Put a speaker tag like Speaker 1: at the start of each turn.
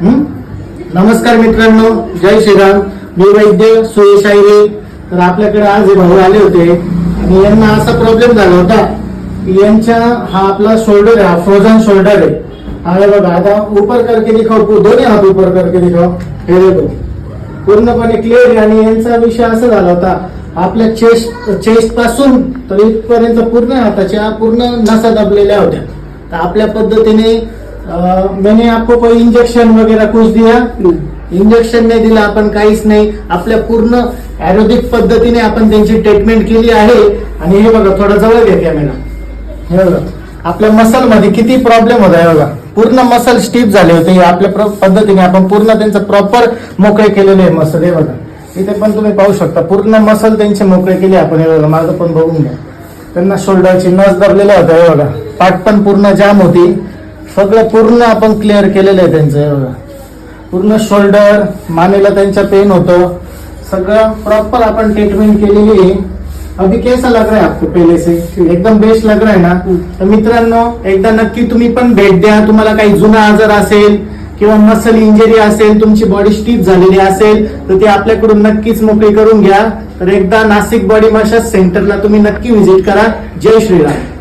Speaker 1: नमस्कार मित्रांनो जय श्रीराम. मी वैद्य सुयश आयरे तर आपल्याकडे आज हे भाऊ आले होते. आणि यांना असा प्रॉब्लेम झाला होता की यांच्या हा आपला शोल्डर आहे फ्रोझन शोल्डर आहे. अरे बघा आता ऊपर करके दिखाओ दोन्ही हात उपर करके दिखाओ. हे देखो. पूर्णपणे क्लिअर आणि यांचा विषय असा झाला होता आपल्या चेस्ट चेस्टपासून तर इथपर्यंत पूर्ण हाताच्या पूर्ण नसा दबलेल्या होत्या. तर आपल्या पद्धतीने मैंने आपको कोई इंजेक्शन वगैरह कुछ दिया? इंजेक्शन नाही दिलं आपण काहीच नाही. आपल्या पूर्ण आयुर्वेदिक पद्धतीने आपण त्यांची ट्रीटमेंट केली आहे. आणि हे बघा थोडं जवळ घ्या कॅमेरा हे बघा आपल्या मसलमध्ये किती प्रॉब्लेम होता हे बघा. पूर्ण मसल स्टीप झाले होते. हे आपल्या पद्धतीने आपण पूर्ण त्यांचं प्रॉपर मोकळे केलेले आहे मसल हे बघा. इथे पण तुम्ही पाहू शकता पूर्ण मसल त्यांचे मोकळे केले आपण. हे बघा माझं पण बघून घ्या. त्यांना शोल्डरची नस दबलेल्या होत्या हे बघा. पाठ पण पूर्ण जाम होती. सगळं पूर्ण आपण क्लिअर केलेलं आहे त्यांचं. पूर्ण शोल्डर मानेला त्यांच्या पेन होतं. सगळं प्रॉपर आपण ट्रीटमेंट केलेली आहे. अभी कैसा लग रहा है आपको पहले से? एकदम बेस्ट लग रहा है ना? तर मित्रांनो एकदा नक्की तुम्ही पण भेट द्या. तुम्हाला काही जुना आजार असेल किंवा मसल इंजरी असेल तुमची बॉडी स्टीप झालेली असेल तर ती आपल्याकडून नक्कीच मोकळी करून घ्या. तर एकदा नाशिक बॉडी मसाज सेंटरला तुम्ही नक्की व्हिजिट करा. जय श्रीराम.